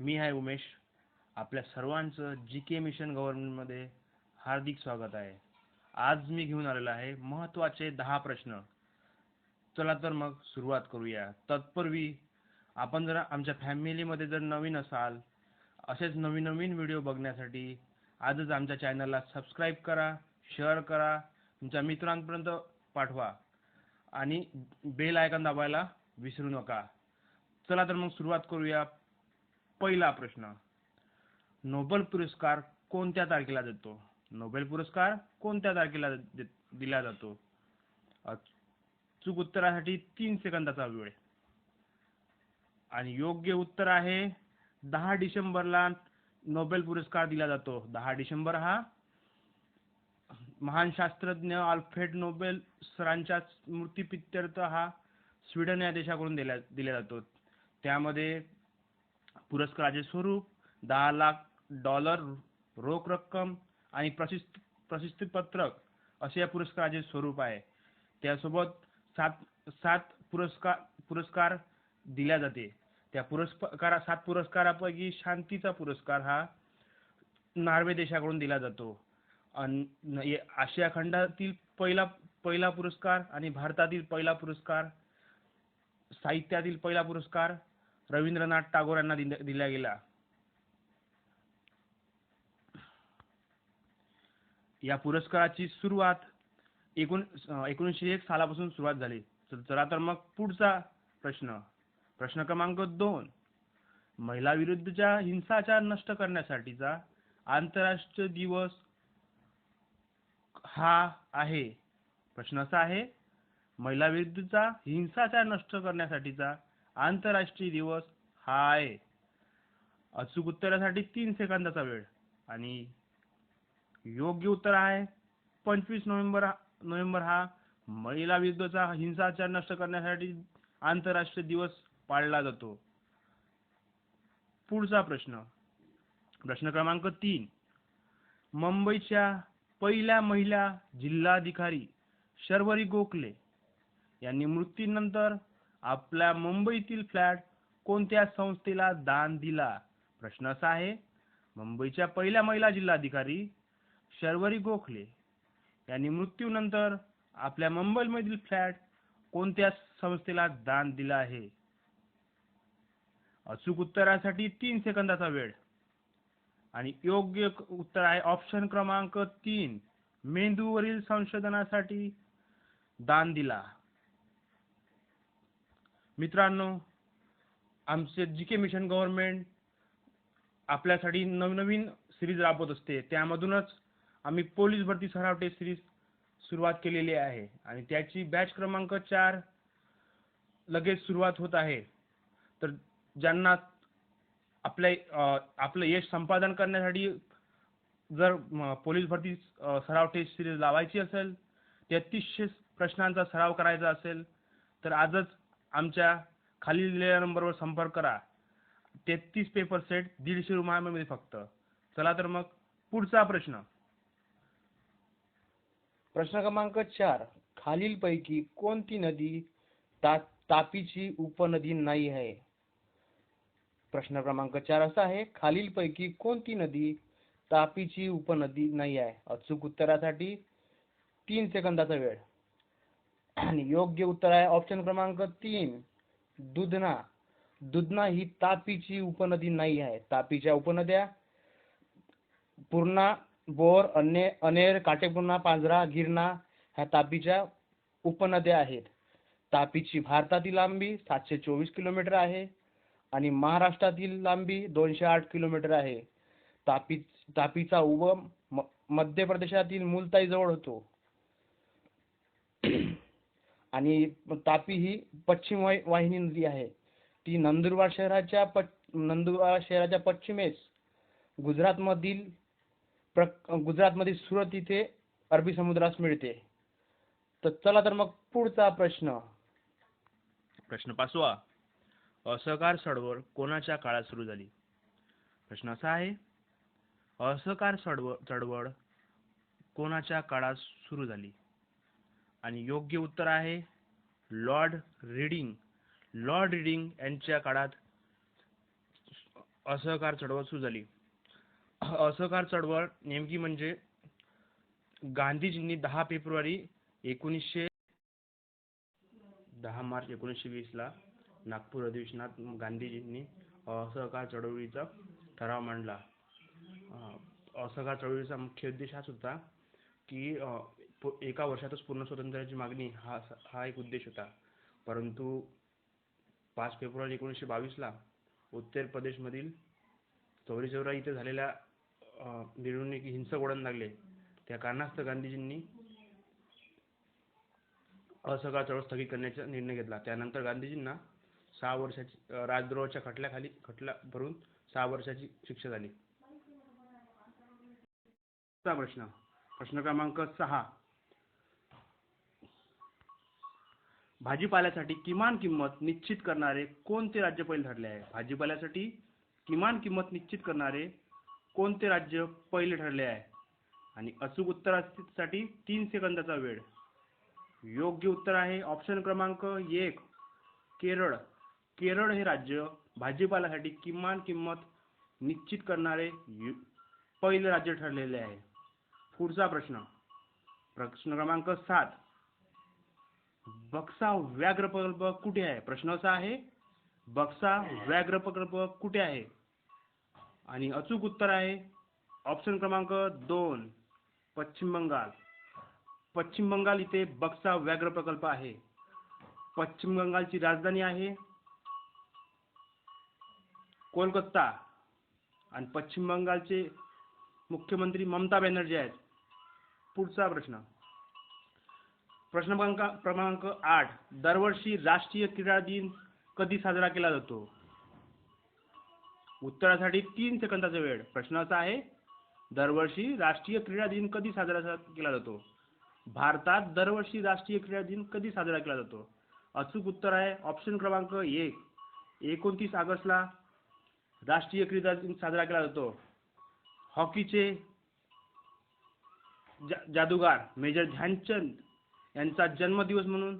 मी आहे उमेश. आपल्या सर्वांचं जी के मिशन गव्हर्नमेंटमध्ये हार्दिक स्वागत आहे. आज मी घेऊन आलेलो आहे महत्त्वाचे दहा प्रश्न. चला तर मग सुरुवात करूया. तत्पूर्वी आपण जर आमच्या फॅमिलीमध्ये जर नवीन असाल असेच नवीन नवीन व्हिडिओ बघण्यासाठी आजच आमच्या चॅनलला सबस्क्राईब करा शेअर करा तुमच्या मित्रांपर्यंत पाठवा आणि बेल आयकॉन दाबायला विसरू नका. चला तर मग सुरुवात करूया. पहिला प्रश्न. नोबेल पुरस्कार कोणत्या तारखेला देतो? नोबेल पुरस्कार कोणत्या तारखेला दिला जातो? चूक उत्तरासाठी तीन सेकंदाचा वेळ आणि योग्य उत्तर आहे दहा डिसेंबरला नोबेल पुरस्कार दिला जातो. दहा डिसेंबर हा महान शास्त्रज्ञ अल्फ्रेड नोबेल सरांच्या स्मृतिपित्यर्थ हा स्वीडन या देशाकडून दिला दिला जातो. त्यामध्ये पुरस्काराचे स्वरूप दहा लाख डॉलर रोख रक्कम आणि प्रसिद्ध प्रशस्तीपत्रक असे या पुरस्काराचे स्वरूप आहे. त्यासोबत सात सात पुरस्कार पुरस्कार दिल्या जाते. त्या पुरस्कारा सात पुरस्कारापैकी शांतीचा पुरस्कार हा नॉर्वे देशाकडून दिला जातो. आशिया खंडातील पहिला पहिला पुरस्कार आणि भारतातील पहिला पुरस्कार साहित्यातील पहिला पुरस्कार रवींद्रनाथ टागोर यांना दिला गेला या पुरस्काराची सुरुवात एकूण एकोणीसशे एक सालापासून सुरुवात झाली. चला तर मग पुढचा प्रश्न. प्रश्न क्रमांक दोन. महिला विरुद्धच्या हिंसाचार नष्ट करण्यासाठीचा आंतरराष्ट्रीय दिवस हा आहे. प्रश्न असा आहे महिला विरुद्धचा हिंसाचार नष्ट करण्यासाठीचा आंतरराष्ट्रीय दिवस हा आहे. अचूक उत्तरासाठी तीन सेकंदाचा वेळ आणि योग्य उत्तर आहे. पंचवीस नोव्हेंबर नोव्हेंबर हा महिला विरुद्धचा हिंसाचार नष्ट करण्यासाठी आंतरराष्ट्रीय दिवस पाळला जातो. पुढचा प्रश्न. प्रश्न क्रमांक तीन. मुंबईच्या पहिल्या महिला जिल्हाधिकारी शर्वरी गोखले यांनी मृत्यूनंतर आपल्या मुंबईतील फ्लॅट कोणत्या संस्थेला दान दिला? प्रश्न असा आहे मुंबईच्या पहिल्या महिला जिल्हाधिकारी शर्वरी गोखले यांनी मृत्यूनंतर आपल्या मुंबईमधील फ्लॅट कोणत्या संस्थेला दान दिला आहे? अचूक उत्तरासाठी तीन सेकंदाचा वेळ आणि योग्य उत्तर आहे ऑप्शन क्रमांक तीन मेंदूवरील संशोधनासाठी दान दिला. मित्रांनो आमचे जी के मिशन गव्हर्नमेंट आपल्यासाठी नवनवीन सिरीज राबवत असते. त्यामधूनच आम्ही पोलीस भरती सराव टेस्ट सिरीज सुरुवात केलेली आहे. आणि त्याची बॅच क्रमांक चार लगेच सुरुवात होत आहे. तर ज्यांना आपल्या आपलं यश संपादन करण्यासाठी जर पोलीस भरती सराव टेस्ट सिरीज लावायची असेल तेहतीसशे प्रश्नांचा सराव करायचा असेल तर आजच आमच्या खाली दिलेल्या नंबरवर संपर्क करा. तेहतीस पेपर सेट दीडशे रुपयामध्ये फक्त. चला तर मग पुढचा प्रश्न. प्रश्न क्रमांक चार. खालीलपैकी कोणती नदी ता तापीची उपनदी नाही आहे? प्रश्न क्रमांक चार असा आहे खालीलपैकी कोणती नदी तापीची उपनदी नाही आहे? अचूक उत्तरासाठी तीन सेकंदाचा वेळ. आणि योग्य उत्तर आहे ऑप्शन क्रमांक तीन. दुधना. दुधना ही तापीची उपनदी नाही आहे. तापीच्या उपनद्या पूर्णा बोर अने अनेर काटेपूर्णा पांझरा गिरणा ह्या तापीच्या उपनद्या आहेत. तापीची भारतातील लांबी सातशे चोवीस किलोमीटर आहे आणि महाराष्ट्रातील लांबी दोनशे आठ किलोमीटर आहे. तापी तापीचा उगम म- मध्य प्रदेशातील मुलताई जवळ होतो. आणि तापी ही पश्चिम वाहि- वाहिनी नदी आहे. ती नंदुरबार शहराच्या पच नंदुरबार शहराच्या पश्चिमेस गुजरातमधील प्र गुजरातमधील सुरत इथे अरबी समुद्रास मिळते. तर चला तर मग पुढचा प्रश्न. प्रश्न पाचवा. असहकार चळवळ कोणाच्या काळात सुरू झाली? प्रश्न असा आहे असहकार चळवळ चळवळ कोणाच्या काळात सुरू झाली? आणि योग्य उत्तर आहे लॉर्ड रीडिंग. लॉर्ड रीडिंग यांच्या काळात असहकार चळवळ सुरू झाली. असहकार चळवळ नेमकी म्हणजे गांधीजींनी दहा फेब्रुवारी एकोणीसशे दहा मार्च एकोणीसशे वीसला नागपूर अधिवेशनात गांधीजींनी असहकार चळवळीचा ठराव मांडला. असहकार चळवळीचा मुख्य उद्देश हाच होता की एका वर्षातच पूर्ण स्वातंत्र्याची मागणी हा हा एक उद्देश होता. परंतु पाच फेब्रुवारी एकोणीसशे बावीसला उत्तर प्रदेशमधील चौरी चौरा इथे झालेल्या अं, मिरवणुकी हिंसक वळण लागले. त्या कारणास्तव गांधीजींनी असहकार चळवळ स्थगित करण्याचा निर्णय घेतला. त्यानंतर गांधीजींना सहा वर्षाची राजद्रोहाच्या खटल्याखाली खटला भरून सहा वर्षाची शिक्षा झाली. प्रश्न. प्रश्न क्रमांक सहा. भाजीपाल्यासाठी किमान किंमत निश्चित करणारे कोणते राज्य पहिले ठरले आहे? भाजीपाल्यासाठी किमान किंमत निश्चित करणारे कोणते राज्य पहिले ठरले आहे? आणि अचूक उत्तरासाठी तीन सेकंदाचा वेळ. योग्य उत्तर आहे ऑप्शन क्रमांक एक केरळ. केरळ हे राज्य भाजीपाल्यासाठी किमान किंमत निश्चित करणारे यु- पहिले राज्य ठरलेले आहे. पुढचा प्रश्न. प्रश्न क्रमांक सात. बक्सा व्याघ्र प्रकल्प कुठे आहे? प्रश्न असा आहे बक्सा व्याघ्र प्रकल्प कुठे आहे? आणि अचूक उत्तर आहे ऑप्शन क्रमांक दोन पश्चिम बंगाल. पश्चिम बंगाल इथे बक्सा व्याघ्र प्रकल्प आहे. पश्चिम बंगालची राजधानी आहे कोलकाता. आणि पश्चिम बंगालचे मुख्यमंत्री ममता बॅनर्जी आहेत. पुढचा प्रश्न. प्रश्न क्रमांक क्रमांक आठ. दरवर्षी राष्ट्रीय क्रीडा दिन कधी साजरा केला जातो? उत्तरासाठी तीन सेकंदाचा वेळ. प्रश्न असा आहे दरवर्षी राष्ट्रीय क्रीडा दिन कधी साजरा सा- केला जातो? भारतात दरवर्षी राष्ट्रीय क्रीडा दिन कधी साजरा केला जातो? अचूक उत्तर आहे ऑप्शन क्रमांक एक. एकोणतीस ऑगस्टला राष्ट्रीय क्रीडा दिन साजरा केला जातो. हॉकीचे जा जादूगार मेजर ध्यानचंद यांचा जन्मदिवस म्हणून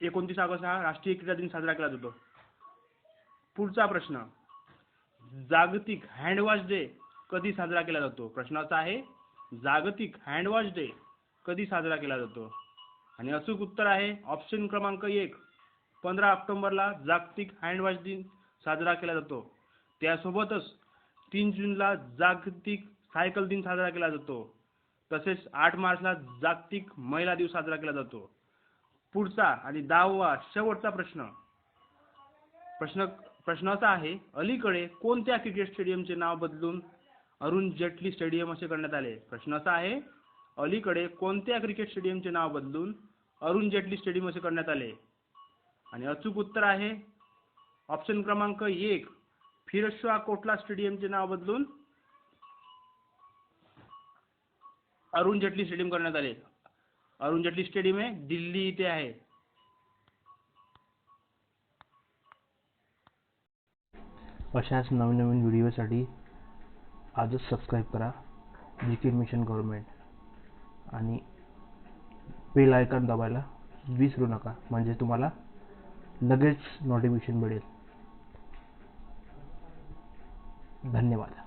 एकोणतीस ऑगस्ट हा राष्ट्रीय क्रीडा दिन साजरा केला जातो. पुढचा प्रश्न जागतिक हँडवॉश डे कधी साजरा केला जातो? प्रश्नाचा आहे जागतिक हँडवॉश डे कधी साजरा केला जातो? आणि अचूक उत्तर आहे ऑप्शन क्रमांक एक पंधरा ऑक्टोबरला जागतिक हँडवॉश दिन साजरा केला जातो. त्यासोबतच तीन जूनला जागतिक सायकल दिन साजरा केला जातो. तसेच आठ मार्चला जागतिक महिला दिवस साजरा केला जातो. पुढचा आणि दहावा शेवटचा प्रश्न. प्रश्न प्रश्न असा आहे अलीकडे कोणत्या क्रिकेट स्टेडियमचे नाव बदलून अरुण जेटली स्टेडियम असे करण्यात आले? प्रश्न असा आहे अलीकडे कोणत्या क्रिकेट स्टेडियमचे नाव बदलून अरुण जेटली स्टेडियम असे करण्यात आले? आणि अचूक उत्तर आहे ऑप्शन क्रमांक एक फिरोजशाह कोटला स्टेडियमचे नाव बदलून अरुण जेटली स्टेडियम करण्यात आले. अरुण जेटली स्टेडियम हे दिल्ली इथे आहे. अशाच नवीन नवीन व्हिडिओसाठी आजच सबस्क्राईब करा. जी के मिशन गव्हर्मेंट आणि बेल आयकॉन दाबायला विसरू नका. म्हणजे तुम्हाला लगेच नोटिफिकेशन मिळेल. धन्यवाद.